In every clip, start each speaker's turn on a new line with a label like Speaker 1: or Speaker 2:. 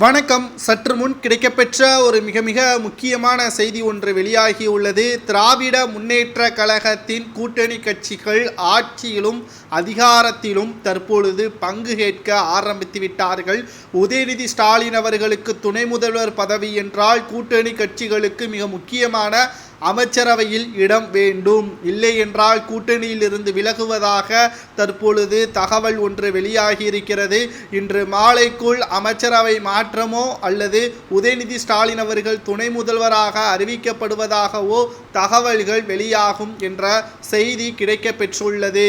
Speaker 1: வணக்கம். சற்று முன் கிடைக்கப்பெற்ற ஒரு மிக மிக முக்கியமான செய்தி ஒன்று வெளியாகியுள்ளது திராவிட முன்னேற்ற கழகத்தின் கூட்டணி கட்சிகள் ஆட்சியிலும் அதிகாரத்திலும் தற்பொழுது பங்கு கேட்க ஆரம்பித்து விட்டார்கள். உதயநிதி ஸ்டாலின் அவர்களுக்கு துணை முதல்வர் பதவி என்றால் கூட்டணி கட்சிகளுக்கு மிக முக்கியமான அமைச்சரவையில் இடம் வேண்டும். இல்லை என்றால் விலகுவதாக தற்பொழுது தகவல் ஒன்று வெளியாகியிருக்கிறது. இன்று மாலைக்குள் அமைச்சரவை மாற்றமோ அல்லது உதயநிதி ஸ்டாலின் அவர்கள் துணை முதல்வராக அறிவிக்கப்படுவதாகவோ தகவல்கள் வெளியாகும் என்ற செய்தி கிடைக்கப்பெற்றுள்ளது.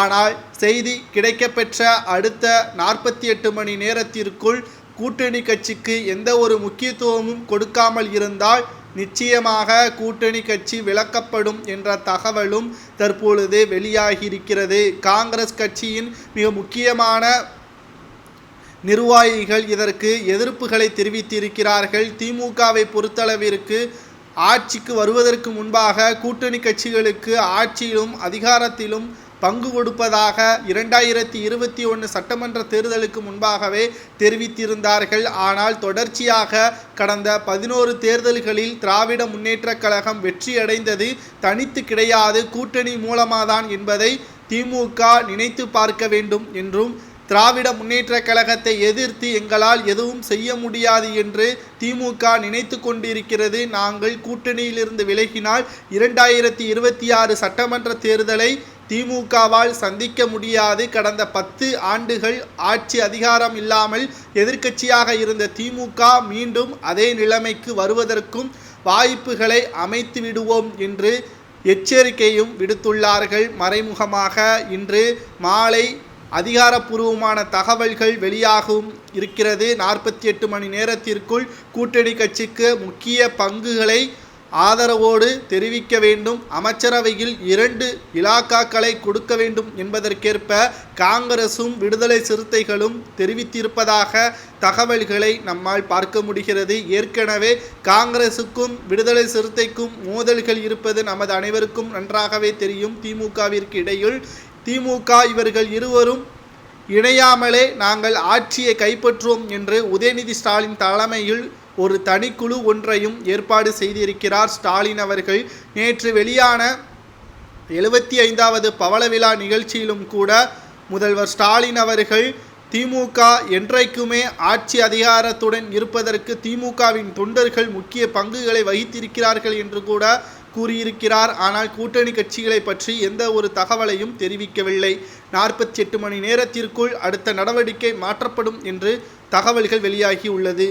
Speaker 1: ஆனால் செய்தி கிடைக்கப்பெற்ற அடுத்த நாற்பத்தி எட்டு மணி நேரத்திற்குள் கூட்டணி கட்சிக்கு எந்த ஒரு முக்கியத்துவமும் கொடுக்காமல் இருந்தால் நிச்சயமாக கூட்டணி கட்சி விலக்கப்படும் என்ற தகவலும் தற்பொழுது வெளியாகியிருக்கிறது. காங்கிரஸ் கட்சியின் மிக முக்கியமான நிர்வாகிகள் இதற்கு எதிர்ப்புகளை தெரிவித்திருக்கிறார்கள். திமுகவை பொறுத்தளவிற்கு ஆட்சிக்கு வருவதற்கு முன்பாக கூட்டணி கட்சிகளுக்கு ஆட்சியிலும் அதிகாரத்திலும் பங்கு கொடுப்பதாக இரண்டாயிரத்தி இருபத்தி ஒன்று சட்டமன்ற தேர்தலுக்கு முன்பாகவே தெரிவித்திருந்தார்கள். ஆனால் தொடர்ச்சியாக கடந்த பதினோரு தேர்தல்களில் திராவிட முன்னேற்றக் கழகம் வெற்றியடைந்தது தனித்து கிடையாது. கூட்டணி மூலமாதான் என்பதை திமுக நினைத்து பார்க்க வேண்டும் என்றும் திராவிட முன்னேற்றக் கழகத்தை எதிர்த்து எங்களால் எதுவும் செய்ய முடியாது என்று திமுக நினைத்து கொண்டிருக்கிறது. நாங்கள் கூட்டணியிலிருந்து விலகினால் இரண்டாயிரத்தி இருபத்தி ஆறு சட்டமன்ற தேர்தலை திமுகவால் சந்திக்க முடியாது. கடந்த பத்து ஆண்டுகள் ஆட்சி அதிகாரம் இல்லாமல் எதிர்க்கட்சியாக இருந்த திமுக மீண்டும் அதே நிலைமைக்கு வருவதற்கும் வாய்ப்புகளை அமைத்து விடுவோம் என்று எச்சரிக்கையும் விடுத்துள்ளார்கள். மறைமுகமாக இன்று மாலை அதிகாரப்பூர்வமான தகவல்கள் வெளியாகவும் இருக்கிறது. நாற்பத்தி எட்டு மணி நேரத்திற்குள் கூட்டணி கட்சிக்கு முக்கிய பங்குகளை ஆதரவோடு தெரிவிக்க வேண்டும். அமைச்சரவையில் இரண்டு இலாக்காக்களை கொடுக்க வேண்டும் என்பதற்கேற்ப காங்கிரசும் விடுதலை சிறுத்தைகளும் தெரிவித்திருப்பதாக தகவல்களை நம்மால் பார்க்க முடிகிறது. ஏற்கனவே காங்கிரசுக்கும் விடுதலை சிறுத்தைக்கும் மோதல்கள் இருப்பது நமது அனைவருக்கும் நன்றாகவே தெரியும். திமுகவிற்கு இடையில் திமுக இவர்கள் இருவரும் இணையாமலே நாங்கள் ஆட்சியை கைப்பற்றுவோம் என்று உதயநிதி ஸ்டாலின் தலைமையில் ஒரு தனிக்குழு ஒன்றையும் ஏற்பாடு செய்திருக்கிறார் ஸ்டாலின் அவர்கள். நேற்று வெளியான எழுபத்தி ஐந்தாவது பவள விழா நிகழ்ச்சியிலும் கூட முதல்வர் ஸ்டாலின் அவர்கள் திமுக என்றைக்குமே ஆட்சி அதிகாரத்துடன் இருப்பதற்கு திமுகவின் தொண்டர்கள் முக்கிய பங்குகளை வகித்திருக்கிறார்கள் என்று கூட கூறியிருக்கிறார். ஆனால் கூட்டணி கட்சிகளை பற்றி எந்த ஒரு தகவலையும் தெரிவிக்கவில்லை. நாற்பத்தி எட்டு மணி நேரத்திற்குள் அடுத்த நடவடிக்கை மாற்றப்படும் என்று தகவல்கள் வெளியாகி உள்ளது.